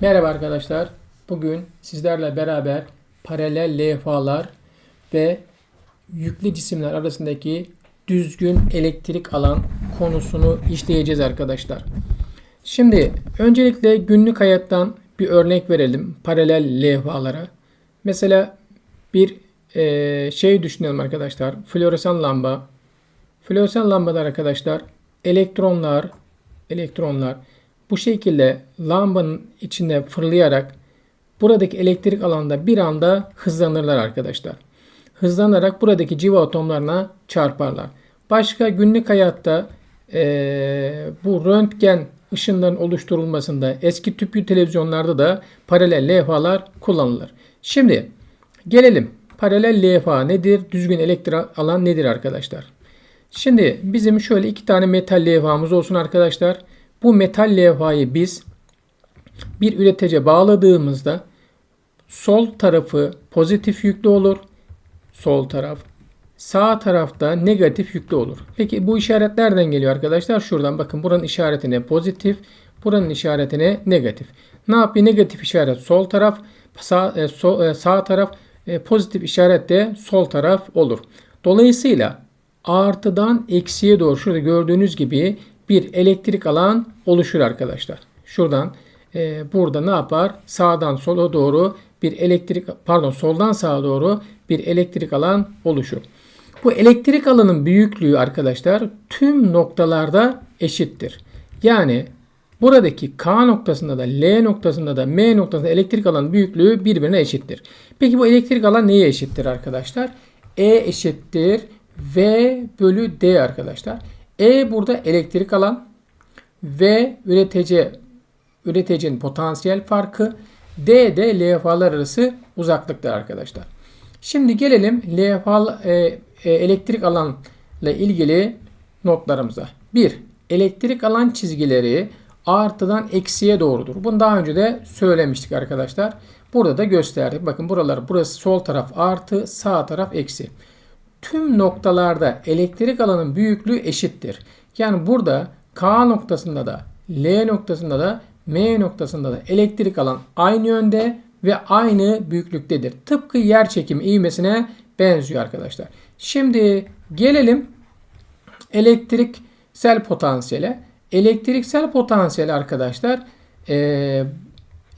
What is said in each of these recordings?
Merhaba arkadaşlar. Bugün sizlerle beraber paralel levhalar ve yüklü cisimler arasındaki düzgün elektrik alan konusunu işleyeceğiz arkadaşlar. Şimdi öncelikle günlük hayattan bir örnek verelim paralel levhalara. Mesela bir eee, şey düşünelim arkadaşlar. Floresan lamba. Floresan lambalar arkadaşlar elektronlar elektronlar bu şekilde lambanın içinde fırlayarak buradaki elektrik alanda bir anda hızlanırlar arkadaşlar. Hızlanarak buradaki civa atomlarına çarparlar. Başka günlük hayatta eee, bu röntgen ışınların oluşturulmasında eski tüplü televizyonlarda da paralel levhalar kullanılır. Şimdi gelelim paralel levha nedir? Düzgün elektrik alan nedir arkadaşlar? Şimdi bizim şöyle iki tane metal levhamız olsun arkadaşlar. Bu metal levhayı biz bir üretece bağladığımızda sol tarafı pozitif yüklü olur. Sol taraf. Sağ tarafta negatif yüklü olur. Peki bu işaret nereden geliyor arkadaşlar? Şuradan bakın buranın işaretine pozitif, buranın işaretine negatif. Ne yapıyor? Negatif işaret sol taraf, sağ, e, so- e, sağ taraf, e, pozitif işaret de sol taraf olur. Dolayısıyla artıdan eksiye doğru şurada gördüğünüz gibi bir elektrik alan oluşur arkadaşlar. Şuradan e, burada ne yapar? Sağdan sola doğru bir elektrik pardon soldan sağa doğru bir elektrik alan oluşur. Bu elektrik alanın büyüklüğü arkadaşlar tüm noktalarda eşittir. Yani buradaki K noktasında da L noktasında da M noktasında elektrik alan büyüklüğü birbirine eşittir. Peki bu elektrik alan neye eşittir arkadaşlar? E eşittir V bölü D arkadaşlar. E burada elektrik alan V üretici üreticinin potansiyel farkı D de levhalar arası uzaklıktır arkadaşlar. Şimdi gelelim levha e, e, elektrik alanla ilgili notlarımıza. 1. Elektrik alan çizgileri artıdan eksiye doğrudur. Bunu daha önce de söylemiştik arkadaşlar. Burada da gösterdik. Bakın buralar burası sol taraf artı sağ taraf eksi. Tüm noktalarda elektrik alanın büyüklüğü eşittir. Yani burada K noktasında da L noktasında da M noktasında da elektrik alan aynı yönde ve aynı büyüklüktedir. Tıpkı yer çekimi ivmesine benziyor arkadaşlar. Şimdi gelelim elektriksel potansiyele. Elektriksel potansiyel arkadaşlar e,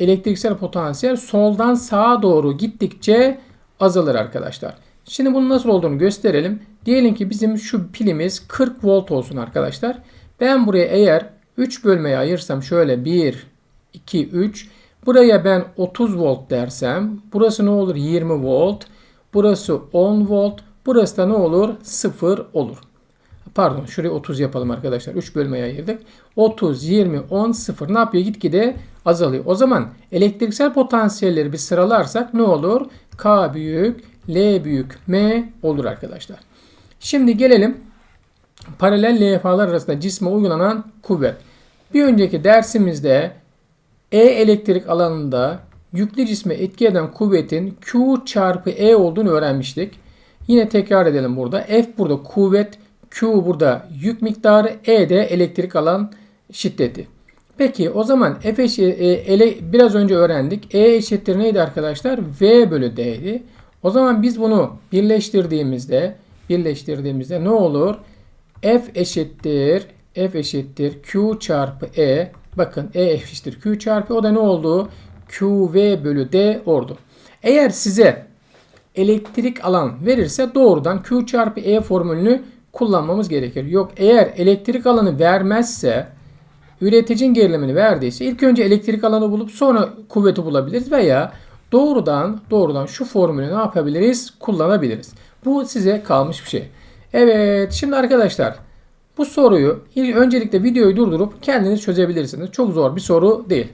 elektriksel potansiyel soldan sağa doğru gittikçe azalır arkadaşlar. Şimdi bunun nasıl olduğunu gösterelim. Diyelim ki bizim şu pilimiz 40 volt olsun arkadaşlar. Ben buraya eğer 3 bölmeye ayırsam şöyle 1, 2, 3. Buraya ben 30 volt dersem burası ne olur? 20 volt. Burası 10 volt. Burası da ne olur? 0 olur. Pardon şuraya 30 yapalım arkadaşlar. 3 bölmeye ayırdık. 30, 20, 10, 0 ne yapıyor? Gitgide azalıyor. O zaman elektriksel potansiyelleri bir sıralarsak ne olur? K büyük, L büyük, M olur arkadaşlar. Şimdi gelelim paralel levhalar arasında cisme uygulanan kuvvet. Bir önceki dersimizde E elektrik alanında yüklü cisme etki eden kuvvetin Q çarpı E olduğunu öğrenmiştik. Yine tekrar edelim burada. F burada kuvvet, Q burada yük miktarı, E de elektrik alan şiddeti. Peki o zaman F eşi, e, ele, biraz önce öğrendik. E eşittir neydi arkadaşlar? V bölü D'ydi. O zaman biz bunu birleştirdiğimizde birleştirdiğimizde ne olur? F eşittir F eşittir Q çarpı E. Bakın E eşittir Q çarpı o da ne oldu? QV bölü D oldu. Eğer size elektrik alan verirse doğrudan Q çarpı E formülünü kullanmamız gerekir. Yok eğer elektrik alanı vermezse üreticinin gerilimini verdiyse ilk önce elektrik alanı bulup sonra kuvveti bulabiliriz veya doğrudan doğrudan şu formülü ne yapabiliriz? Kullanabiliriz. Bu size kalmış bir şey. Evet şimdi arkadaşlar bu soruyu öncelikle videoyu durdurup kendiniz çözebilirsiniz. Çok zor bir soru değil.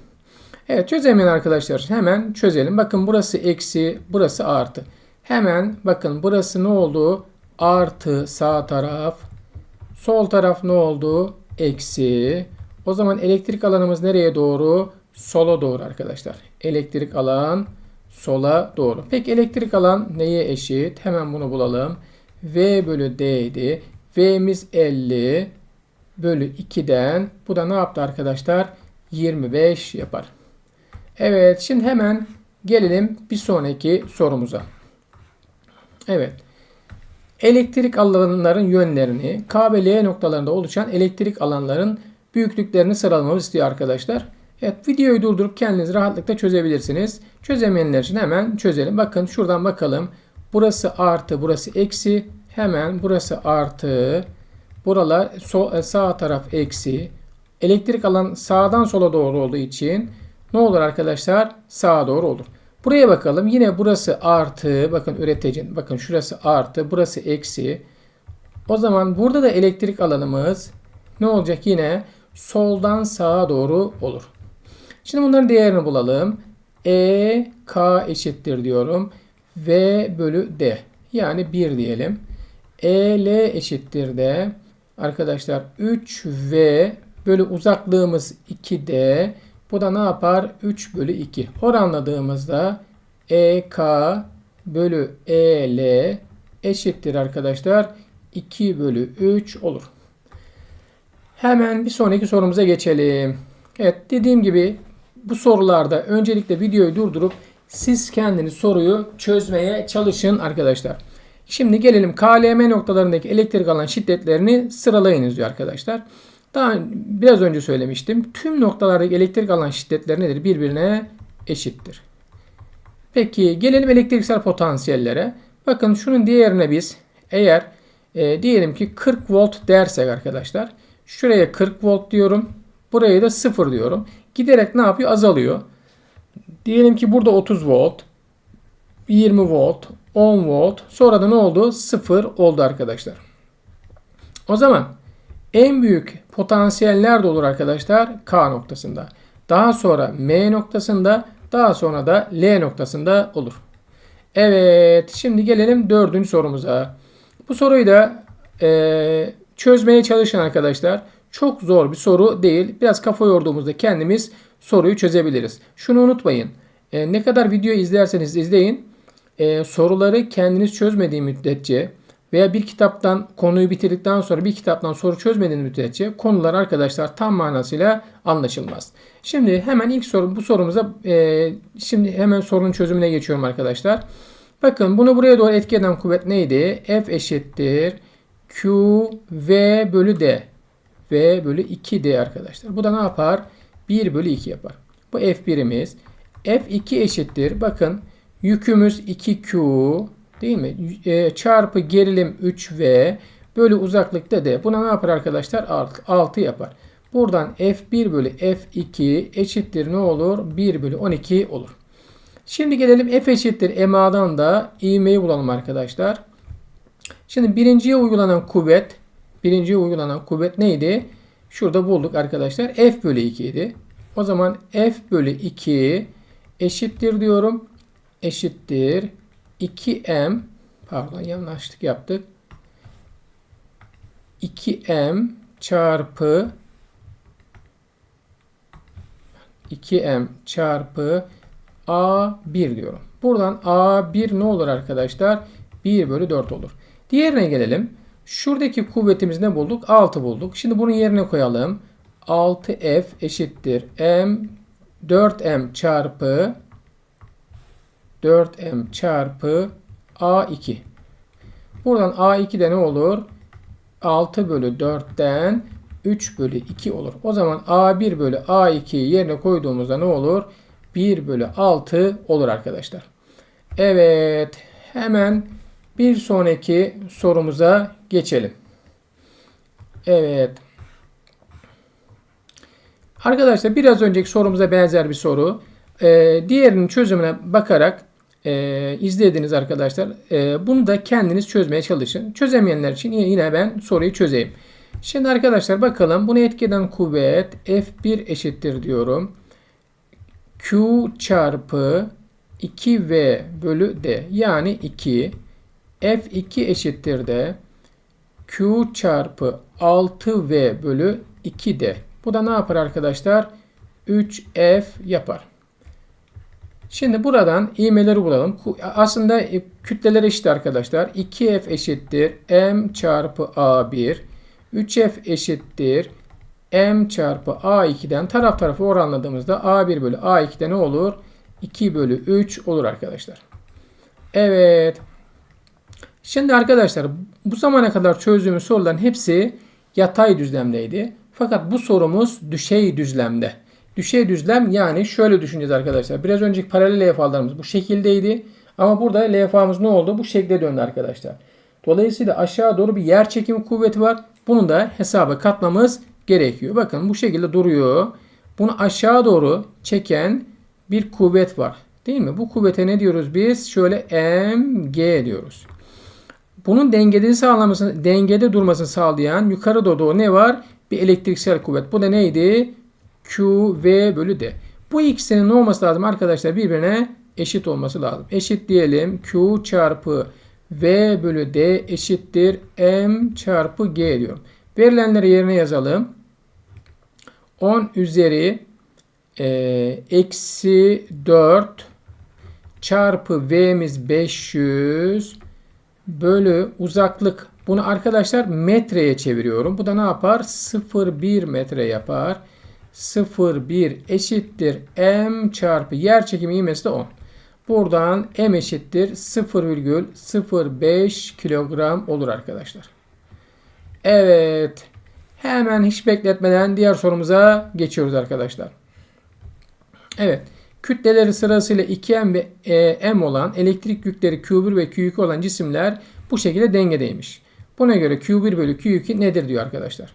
Evet çözemeyen arkadaşlar hemen çözelim. Bakın burası eksi, burası artı. Hemen bakın burası ne oldu? Artı sağ taraf. Sol taraf ne oldu? Eksi. O zaman elektrik alanımız nereye doğru? Sola doğru arkadaşlar. Elektrik alan sola doğru. Peki elektrik alan neye eşit? Hemen bunu bulalım. V bölü D idi. V'miz 50 bölü 2'den bu da ne yaptı arkadaşlar? 25 yapar. Evet şimdi hemen gelelim bir sonraki sorumuza. Evet. Elektrik alanların yönlerini K ve L noktalarında oluşan elektrik alanların büyüklüklerini sıralamamız istiyor arkadaşlar. Evet videoyu durdurup kendiniz rahatlıkla çözebilirsiniz. Çözemeyenler için hemen çözelim. Bakın şuradan bakalım. Burası artı, burası eksi. Hemen burası artı. Buralar sol, e, sağ taraf eksi. Elektrik alan sağdan sola doğru olduğu için ne olur arkadaşlar? Sağa doğru olur. Buraya bakalım. Yine burası artı. Bakın üreticinin. Bakın şurası artı. Burası eksi. O zaman burada da elektrik alanımız ne olacak yine? Soldan sağa doğru olur. Şimdi bunların değerini bulalım. E, K eşittir diyorum. V bölü D. Yani 1 diyelim. E, L eşittir de arkadaşlar 3V bölü uzaklığımız 2D. Bu da ne yapar? 3 bölü 2. Oranladığımızda EK bölü EL eşittir arkadaşlar. 2 bölü 3 olur. Hemen bir sonraki sorumuza geçelim. Evet dediğim gibi bu sorularda öncelikle videoyu durdurup siz kendiniz soruyu çözmeye çalışın arkadaşlar. Şimdi gelelim KLM noktalarındaki elektrik alan şiddetlerini sıralayınız diyor arkadaşlar. Daha biraz önce söylemiştim. Tüm noktalardaki elektrik alan şiddetleri nedir? Birbirine eşittir. Peki gelelim elektriksel potansiyellere. Bakın şunun diğerine biz eğer e, diyelim ki 40 volt dersek arkadaşlar. Şuraya 40 volt diyorum. Buraya da 0 diyorum. Giderek ne yapıyor? Azalıyor. Diyelim ki burada 30 volt, 20 volt, 10 volt. Sonra da ne oldu? 0 oldu arkadaşlar. O zaman en büyük potansiyeller de olur arkadaşlar K noktasında. Daha sonra M noktasında, daha sonra da L noktasında olur. Evet, şimdi gelelim dördüncü sorumuza. Bu soruyu da e, çözmeye çalışın arkadaşlar. Çok zor bir soru değil. Biraz kafa yorduğumuzda kendimiz soruyu çözebiliriz. Şunu unutmayın. E, ne kadar video izlerseniz izleyin. E, soruları kendiniz çözmediği müddetçe veya bir kitaptan konuyu bitirdikten sonra bir kitaptan soru çözmediğiniz müddetçe konular arkadaşlar tam manasıyla anlaşılmaz. Şimdi hemen ilk soru bu sorumuza e, şimdi hemen sorunun çözümüne geçiyorum arkadaşlar. Bakın bunu buraya doğru etki eden kuvvet neydi? F eşittir Q V bölü D. V bölü 2D arkadaşlar. Bu da ne yapar? 1 bölü 2 yapar. Bu F1'imiz. F2 eşittir. Bakın yükümüz 2Q değil mi? E, çarpı gerilim 3V bölü uzaklıkta D. Buna ne yapar arkadaşlar? 6 yapar. Buradan F1 bölü F2 eşittir ne olur? 1 bölü 12 olur. Şimdi gelelim F eşittir MA'dan da ivmeyi bulalım arkadaşlar. Şimdi birinciye uygulanan kuvvet birinciye uygulanan kuvvet neydi? Şurada bulduk arkadaşlar. F bölü 2 idi. O zaman F bölü 2 eşittir diyorum. Eşittir 2M pardon yanlışlık yaptık. 2M çarpı 2M çarpı A1 diyorum. Buradan A1 ne olur arkadaşlar? 1 bölü 4 olur. Diğerine gelelim. Şuradaki kuvvetimiz ne bulduk? 6 bulduk. Şimdi bunun yerine koyalım. 6F eşittir M 4M çarpı 4M çarpı A2. Buradan A2 de ne olur? 6 bölü 4'ten 3 bölü 2 olur. O zaman A1 bölü A2'yi yerine koyduğumuzda ne olur? 1 bölü 6 olur arkadaşlar. Evet. Hemen bir sonraki sorumuza geçelim. Evet. Arkadaşlar biraz önceki sorumuza benzer bir soru. Ee, diğerinin çözümüne bakarak e, izlediniz arkadaşlar. E, bunu da kendiniz çözmeye çalışın. Çözemeyenler için yine, ben soruyu çözeyim. Şimdi arkadaşlar bakalım bunu etkeden kuvvet F1 eşittir diyorum. Q çarpı 2V bölü D yani 2 F2 eşittir de Q çarpı 6V bölü 2D. Bu da ne yapar arkadaşlar? 3F yapar. Şimdi buradan ivmeleri bulalım. Aslında e, kütleler eşit arkadaşlar. 2F eşittir M çarpı A1. 3F eşittir M çarpı A2'den taraf tarafı oranladığımızda A1 bölü A2'de ne olur? 2 bölü 3 olur arkadaşlar. Evet. Şimdi arkadaşlar bu zamana kadar çözdüğümüz soruların hepsi yatay düzlemdeydi. Fakat bu sorumuz düşey düzlemde. Düşey düzlem yani şöyle düşüneceğiz arkadaşlar. Biraz önceki paralel levhalarımız bu şekildeydi. Ama burada levhamız ne oldu? Bu şekle döndü arkadaşlar. Dolayısıyla aşağı doğru bir yer çekimi kuvveti var. Bunu da hesaba katmamız gerekiyor. Bakın bu şekilde duruyor. Bunu aşağı doğru çeken bir kuvvet var. Değil mi? Bu kuvvete ne diyoruz biz? Şöyle mg diyoruz. Bunun dengede sağlamasını, dengede durmasını sağlayan yukarı doğru ne var? Bir elektriksel kuvvet. Bu da neydi? Q, V bölü D. Bu ikisinin ne olması lazım arkadaşlar? Birbirine eşit olması lazım. Eşit diyelim. Q çarpı V bölü D eşittir M çarpı G diyorum. Verilenleri yerine yazalım. 10 üzeri e, eksi 4 çarpı V'miz 500 bölü uzaklık. Bunu arkadaşlar metreye çeviriyorum. Bu da ne yapar? 0,1 metre yapar. 0,1 eşittir m çarpı yer çekimi ivmesi de 10. Buradan m eşittir 0,05 kilogram olur arkadaşlar. Evet. Hemen hiç bekletmeden diğer sorumuza geçiyoruz arkadaşlar. Evet. Kütleleri sırasıyla 2m ve e, m olan elektrik yükleri Q1 ve Q2 olan cisimler bu şekilde dengedeymiş. Buna göre Q1 bölü Q2 nedir diyor arkadaşlar.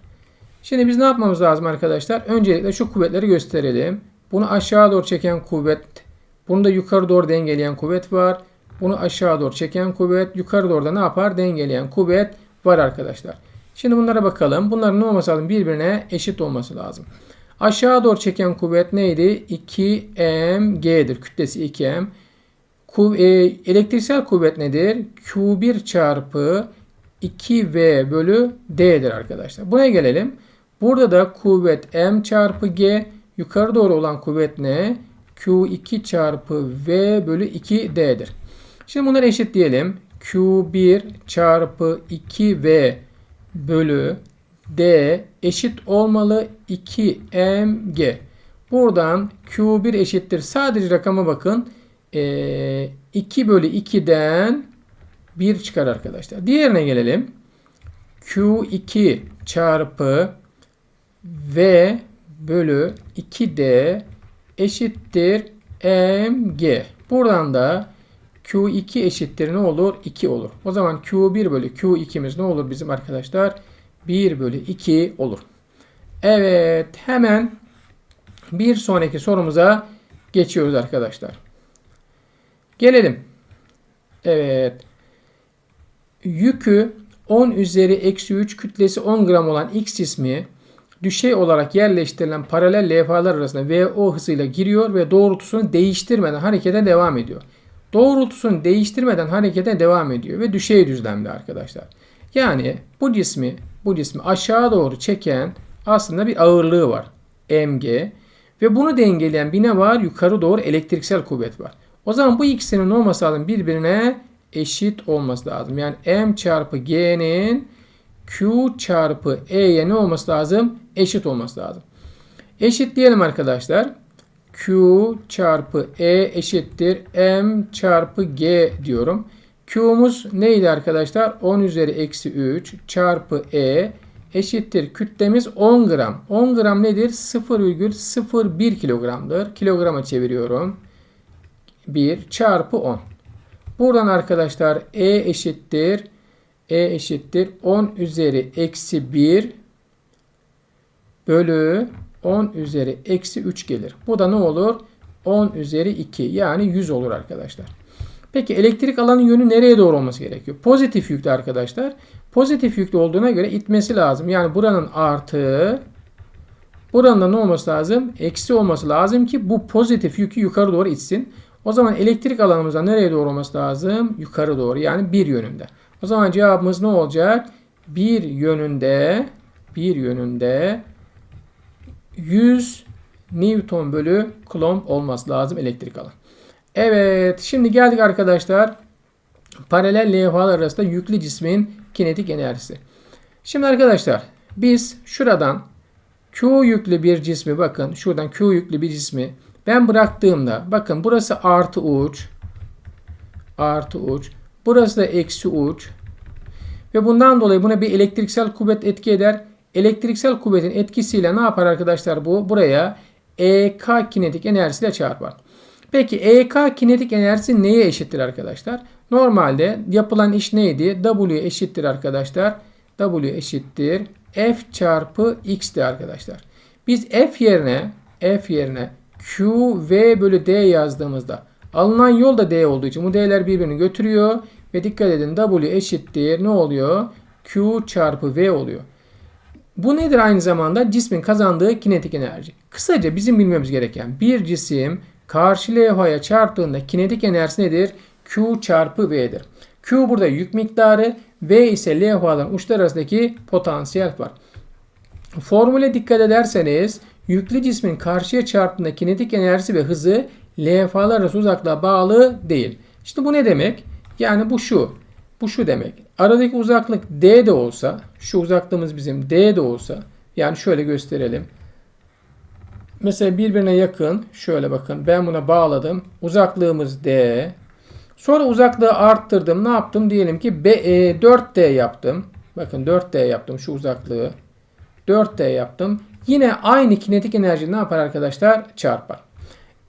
Şimdi biz ne yapmamız lazım arkadaşlar? Öncelikle şu kuvvetleri gösterelim. Bunu aşağı doğru çeken kuvvet, bunu da yukarı doğru dengeleyen kuvvet var. Bunu aşağı doğru çeken kuvvet, yukarı doğru da ne yapar? Dengeleyen kuvvet var arkadaşlar. Şimdi bunlara bakalım. Bunların ne olması lazım? Birbirine eşit olması lazım. Aşağı doğru çeken kuvvet neydi? 2mg'dir. Kütlesi 2m. Kuv e, elektriksel kuvvet nedir? Q1 çarpı 2v bölü d'dir arkadaşlar. Buna gelelim. Burada da kuvvet m çarpı g. Yukarı doğru olan kuvvet ne? Q2 çarpı v bölü 2d'dir. Şimdi bunları eşitleyelim. Q1 çarpı 2v bölü d eşit olmalı 2mg. Buradan Q1 eşittir. Sadece rakama bakın. E, 2 bölü 2'den 1 çıkar arkadaşlar. Diğerine gelelim. Q2 çarpı V bölü 2D eşittir mg. Buradan da Q2 eşittir ne olur? 2 olur. O zaman Q1 bölü Q2'miz ne olur bizim arkadaşlar? 1 bölü 2 olur. Evet hemen bir sonraki sorumuza geçiyoruz arkadaşlar. Gelelim. Evet. Yükü 10 üzeri eksi 3 kütlesi 10 gram olan X cismi düşey olarak yerleştirilen paralel levhalar arasında VO hızıyla giriyor ve doğrultusunu değiştirmeden harekete devam ediyor. Doğrultusunu değiştirmeden harekete devam ediyor ve düşey düzlemde arkadaşlar. Yani bu cismi bu cismi aşağı doğru çeken aslında bir ağırlığı var. mg ve bunu dengeleyen bir ne var? Yukarı doğru elektriksel kuvvet var. O zaman bu ikisinin olması lazım birbirine eşit olması lazım. Yani m çarpı g'nin q çarpı e'ye ne olması lazım? Eşit olması lazım. Eşit diyelim arkadaşlar. q çarpı e eşittir m çarpı g diyorum. Q'muz neydi arkadaşlar? 10 üzeri eksi 3 çarpı E eşittir. Kütlemiz 10 gram. 10 gram nedir? 0,01 kilogramdır. Kilograma çeviriyorum. 1 çarpı 10. Buradan arkadaşlar E eşittir. E eşittir. 10 üzeri eksi 1 bölü 10 üzeri eksi 3 gelir. Bu da ne olur? 10 üzeri 2 yani 100 olur arkadaşlar. Peki elektrik alanın yönü nereye doğru olması gerekiyor? Pozitif yüklü arkadaşlar. Pozitif yüklü olduğuna göre itmesi lazım. Yani buranın artı buranın da ne olması lazım? Eksi olması lazım ki bu pozitif yükü yukarı doğru itsin. O zaman elektrik alanımızda nereye doğru olması lazım? Yukarı doğru yani bir yönünde. O zaman cevabımız ne olacak? Bir yönünde bir yönünde 100 Newton bölü Coulomb olması lazım elektrik alan. Evet şimdi geldik arkadaşlar paralel levhalar arasında yüklü cismin kinetik enerjisi. Şimdi arkadaşlar biz şuradan Q yüklü bir cismi bakın şuradan Q yüklü bir cismi ben bıraktığımda bakın burası artı uç artı uç burası da eksi uç ve bundan dolayı buna bir elektriksel kuvvet etki eder. Elektriksel kuvvetin etkisiyle ne yapar arkadaşlar bu? Buraya EK kinetik enerjisiyle çarpar. Peki EK kinetik enerjisi neye eşittir arkadaşlar? Normalde yapılan iş neydi? W eşittir arkadaşlar. W eşittir F çarpı X'ti arkadaşlar. Biz F yerine F yerine Q V bölü D yazdığımızda alınan yol da D olduğu için bu D'ler birbirini götürüyor ve dikkat edin W eşittir ne oluyor? Q çarpı V oluyor. Bu nedir aynı zamanda? Cismin kazandığı kinetik enerji. Kısaca bizim bilmemiz gereken bir cisim karşı levhaya çarptığında kinetik enerjisi nedir? Q çarpı V'dir. Q burada yük miktarı, V ise levhaların uçlar arasındaki potansiyel var. Formüle dikkat ederseniz yüklü cismin karşıya çarptığında kinetik enerjisi ve hızı levhalar arası uzaklığa bağlı değil. İşte bu ne demek? Yani bu şu. Bu şu demek. Aradaki uzaklık D de olsa, şu uzaklığımız bizim D de olsa, yani şöyle gösterelim. Mesela birbirine yakın, şöyle bakın ben buna bağladım. Uzaklığımız D. Sonra uzaklığı arttırdım. Ne yaptım? Diyelim ki B, e, 4D yaptım. Bakın 4D yaptım şu uzaklığı. 4D yaptım. Yine aynı kinetik enerji ne yapar arkadaşlar? Çarpar.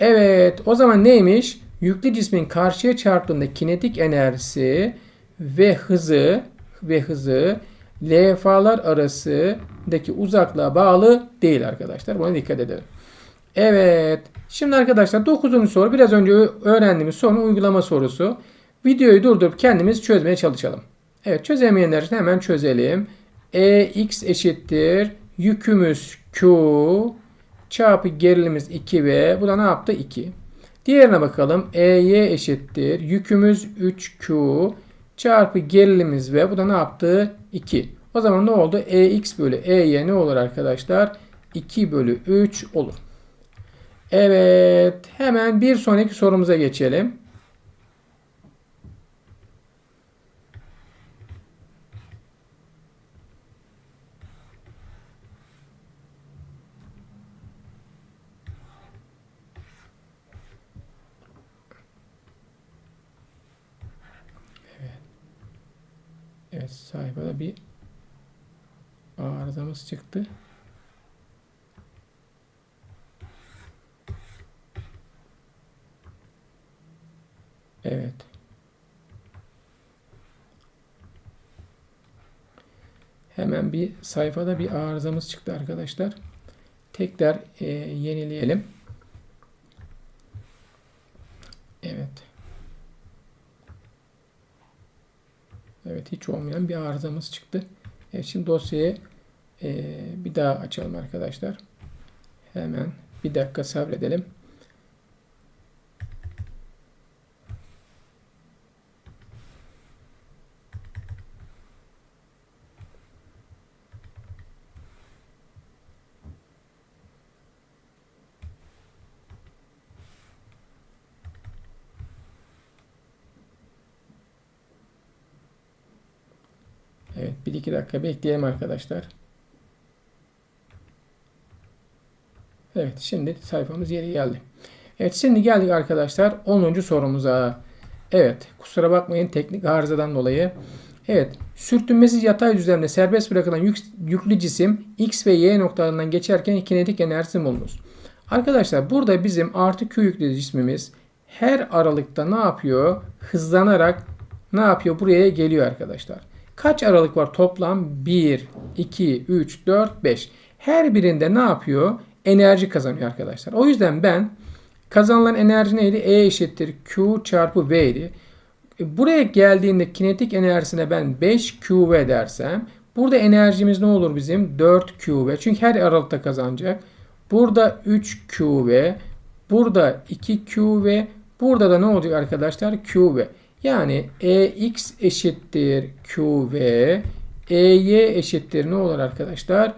Evet o zaman neymiş? Yüklü cismin karşıya çarptığında kinetik enerjisi ve hızı ve hızı levhalar arasındaki uzaklığa bağlı değil arkadaşlar. Buna dikkat edelim. Evet. Şimdi arkadaşlar 9. soru biraz önce öğrendiğimiz sorunun uygulama sorusu. Videoyu durdurup kendimiz çözmeye çalışalım. Evet çözemeyenler için hemen çözelim. EX eşittir yükümüz Q çarpı gerilimimiz 2V. Bu da ne yaptı? 2. Diğerine bakalım. EY eşittir yükümüz 3Q çarpı gerilimimiz V. Bu da ne yaptı? 2. O zaman ne oldu? EX bölü EY ne olur arkadaşlar? 2 bölü 3 olur. Evet. Hemen bir sonraki sorumuza geçelim. Evet. Evet sayfada bir arızamız çıktı. Evet. Hemen bir sayfada bir arızamız çıktı arkadaşlar. Tekrar e, yenileyelim. Evet. Evet hiç olmayan bir arızamız çıktı. Evet şimdi dosyayı e, bir daha açalım arkadaşlar. Hemen bir dakika sabredelim. Evet, bir iki dakika bekleyelim arkadaşlar. Evet, şimdi sayfamız yeri geldi. Evet, şimdi geldik arkadaşlar 10. sorumuza. Evet, kusura bakmayın teknik arızadan dolayı. Evet, sürtünmesiz yatay düzlemde serbest bırakılan yük, yüklü cisim X ve Y noktalarından geçerken kinetik enerjisi bulunur. Arkadaşlar burada bizim artı Q yüklü cismimiz her aralıkta ne yapıyor? Hızlanarak ne yapıyor? Buraya geliyor arkadaşlar. Kaç aralık var toplam? 1, 2, 3, 4, 5. Her birinde ne yapıyor? Enerji kazanıyor arkadaşlar. O yüzden ben kazanılan enerji neydi? E eşittir Q çarpı V idi. E, buraya geldiğinde kinetik enerjisine ben 5QV dersem burada enerjimiz ne olur bizim? 4QV. Çünkü her aralıkta kazanacak. Burada 3QV. Burada 2QV. Burada da ne olacak arkadaşlar? QV. Yani EX eşittir QV. EY eşittir ne olur arkadaşlar?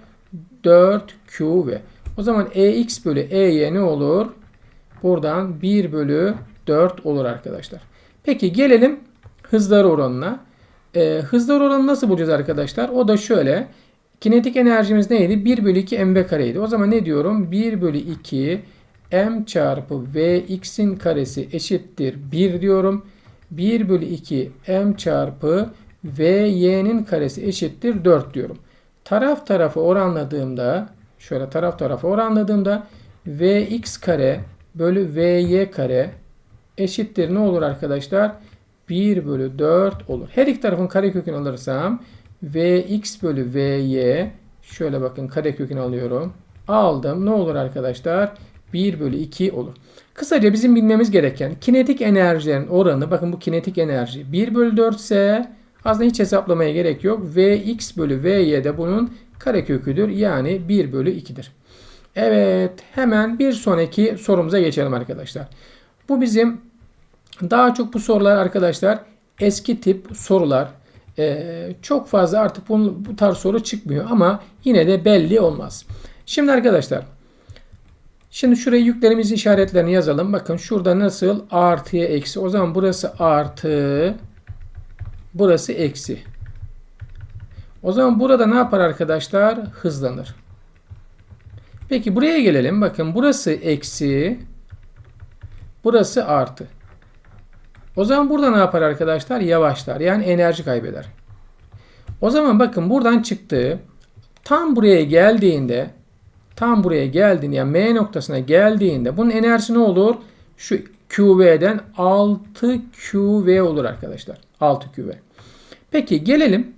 4QV. O zaman EX bölü EY ne olur? Buradan 1 bölü 4 olur arkadaşlar. Peki gelelim hızlar oranına. Ee, hızlar oranını nasıl bulacağız arkadaşlar? O da şöyle. Kinetik enerjimiz neydi? 1 bölü 2 mv kareydi. O zaman ne diyorum? 1 bölü 2 m çarpı vx'in karesi eşittir 1 diyorum. 1 bölü 2 m çarpı vy'nin karesi eşittir 4 diyorum. Taraf tarafı oranladığımda şöyle taraf tarafa oranladığımda vx kare bölü vy kare eşittir ne olur arkadaşlar? 1 bölü 4 olur. Her iki tarafın karekökünü alırsam vx bölü vy şöyle bakın karekökünü alıyorum. Aldım. Ne olur arkadaşlar? 1 bölü 2 olur. Kısaca bizim bilmemiz gereken kinetik enerjilerin oranı bakın bu kinetik enerji 1 bölü 4 ise aslında hiç hesaplamaya gerek yok. Vx bölü Vy de bunun kareköküdür. Yani 1 bölü 2'dir. Evet hemen bir sonraki sorumuza geçelim arkadaşlar. Bu bizim daha çok bu sorular arkadaşlar eski tip sorular. Ee, çok fazla artık bu, bu tarz soru çıkmıyor ama yine de belli olmaz. Şimdi arkadaşlar Şimdi şuraya yüklerimizi işaretlerini yazalım. Bakın şurada nasıl artıya eksi. O zaman burası artı. Burası eksi. O zaman burada ne yapar arkadaşlar? Hızlanır. Peki buraya gelelim. Bakın burası eksi. Burası artı. O zaman burada ne yapar arkadaşlar? Yavaşlar. Yani enerji kaybeder. O zaman bakın buradan çıktı. Tam buraya geldiğinde tam buraya geldiğinde yani M noktasına geldiğinde bunun enerjisi ne olur? Şu QV'den 6QV olur arkadaşlar. 6QV. Peki gelelim.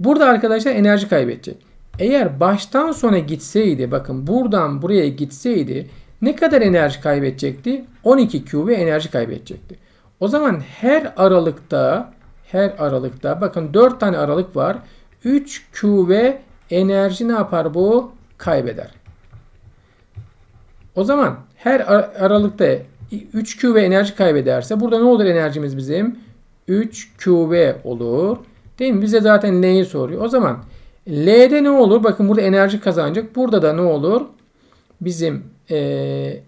Burada arkadaşlar enerji kaybedecek. Eğer baştan sona gitseydi bakın buradan buraya gitseydi ne kadar enerji kaybedecekti? 12 QV enerji kaybedecekti. O zaman her aralıkta her aralıkta bakın 4 tane aralık var. 3 QV enerji ne yapar bu? Kaybeder. O zaman her aralıkta 3 QV enerji kaybederse burada ne olur enerjimiz bizim? 3 QV olur. Değil mi? Bize zaten L'yi soruyor. O zaman L'de ne olur? Bakın burada enerji kazanacak. Burada da ne olur? Bizim ee,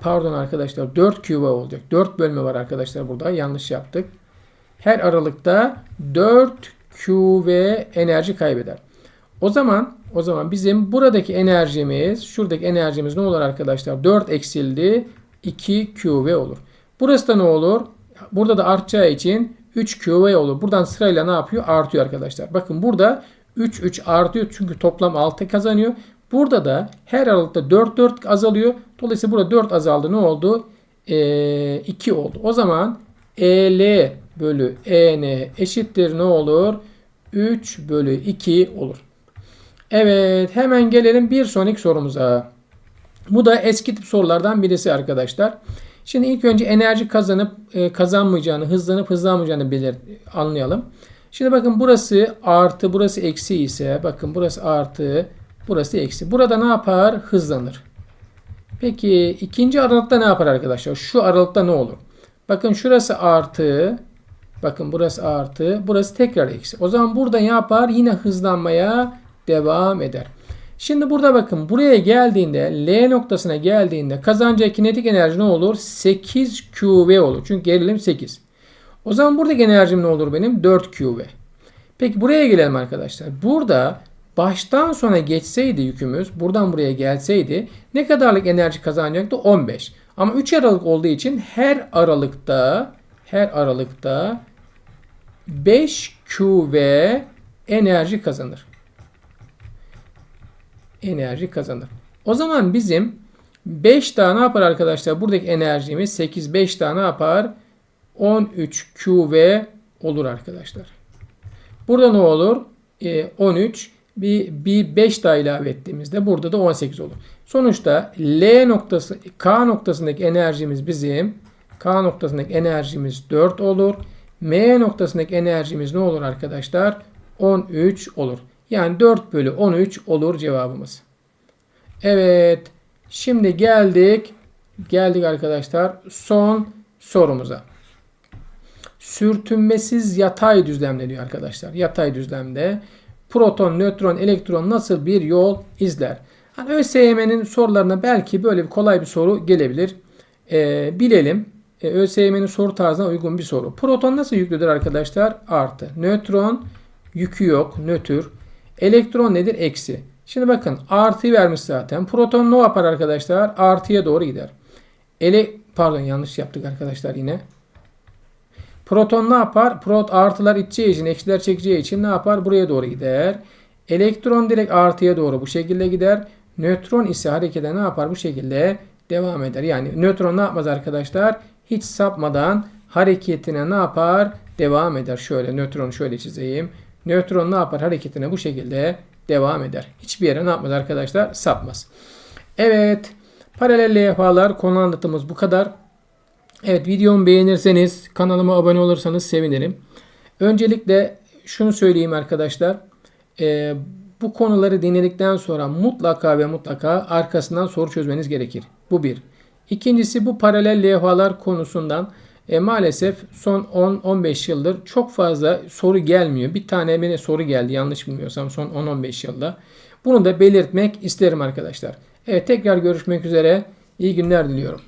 pardon arkadaşlar 4 QV olacak. 4 bölme var arkadaşlar burada. Yanlış yaptık. Her aralıkta 4 QV enerji kaybeder. O zaman o zaman bizim buradaki enerjimiz, şuradaki enerjimiz ne olur arkadaşlar? 4 eksildi. 2 QV olur. Burası da ne olur? Burada da artacağı için 3 QV olur. Buradan sırayla ne yapıyor? Artıyor arkadaşlar. Bakın burada 3 3 artıyor çünkü toplam 6 kazanıyor. Burada da her aralıkta 4 4 azalıyor. Dolayısıyla burada 4 azaldı. Ne oldu? Ee, 2 oldu. O zaman EL bölü EN eşittir ne olur? 3 bölü 2 olur. Evet hemen gelelim bir sonraki sorumuza. Bu da eski tip sorulardan birisi arkadaşlar. Şimdi ilk önce enerji kazanıp e, kazanmayacağını, hızlanıp hızlanmayacağını belir anlayalım. Şimdi bakın burası artı, burası eksi ise bakın burası artı, burası eksi. Burada ne yapar? Hızlanır. Peki ikinci aralıkta ne yapar arkadaşlar? Şu aralıkta ne olur? Bakın şurası artı, bakın burası artı, burası tekrar eksi. O zaman burada ne yapar? Yine hızlanmaya devam eder. Şimdi burada bakın buraya geldiğinde L noktasına geldiğinde kazanacağı kinetik enerji ne olur? 8 QV olur. Çünkü gerilim 8. O zaman buradaki enerjim ne olur benim? 4 QV. Peki buraya gelelim arkadaşlar. Burada baştan sona geçseydi yükümüz buradan buraya gelseydi ne kadarlık enerji kazanacaktı? 15. Ama 3 aralık olduğu için her aralıkta her aralıkta 5 QV enerji kazanır enerji kazanır. O zaman bizim 5 daha ne yapar arkadaşlar? Buradaki enerjimiz 8 5 daha ne yapar? 13 QV olur arkadaşlar. Burada ne olur? E, 13 bir, bir 5 daha ilave ettiğimizde burada da 18 olur. Sonuçta L noktası K noktasındaki enerjimiz bizim K noktasındaki enerjimiz 4 olur. M noktasındaki enerjimiz ne olur arkadaşlar? 13 olur. Yani 4 bölü 13 olur cevabımız. Evet. Şimdi geldik. Geldik arkadaşlar son sorumuza. Sürtünmesiz yatay düzlemde diyor arkadaşlar. Yatay düzlemde proton, nötron, elektron nasıl bir yol izler? Hani ÖSYM'nin sorularına belki böyle bir kolay bir soru gelebilir. Ee, bilelim. Ee, ÖSYM'nin soru tarzına uygun bir soru. Proton nasıl yüklüdür arkadaşlar? Artı. Nötron yükü yok. Nötr. Elektron nedir? Eksi. Şimdi bakın artıyı vermiş zaten. Proton ne yapar arkadaşlar? Artıya doğru gider. Ele pardon yanlış yaptık arkadaşlar yine. Proton ne yapar? Prot artılar iteceği için, eksiler çekeceği için ne yapar? Buraya doğru gider. Elektron direkt artıya doğru bu şekilde gider. Nötron ise harekete ne yapar? Bu şekilde devam eder. Yani nötron ne yapmaz arkadaşlar? Hiç sapmadan hareketine ne yapar? Devam eder. Şöyle nötronu şöyle çizeyim. Nötron ne yapar? Hareketine bu şekilde devam eder. Hiçbir yere ne yapmaz arkadaşlar? Sapmaz. Evet. Paralel levhalar konu anlatımımız bu kadar. Evet videomu beğenirseniz kanalıma abone olursanız sevinirim. Öncelikle şunu söyleyeyim arkadaşlar. Ee, bu konuları dinledikten sonra mutlaka ve mutlaka arkasından soru çözmeniz gerekir. Bu bir. İkincisi bu paralel levhalar konusundan e, maalesef son 10-15 yıldır çok fazla soru gelmiyor. Bir tane bana soru geldi yanlış bilmiyorsam son 10-15 yılda. Bunu da belirtmek isterim arkadaşlar. Evet tekrar görüşmek üzere. İyi günler diliyorum.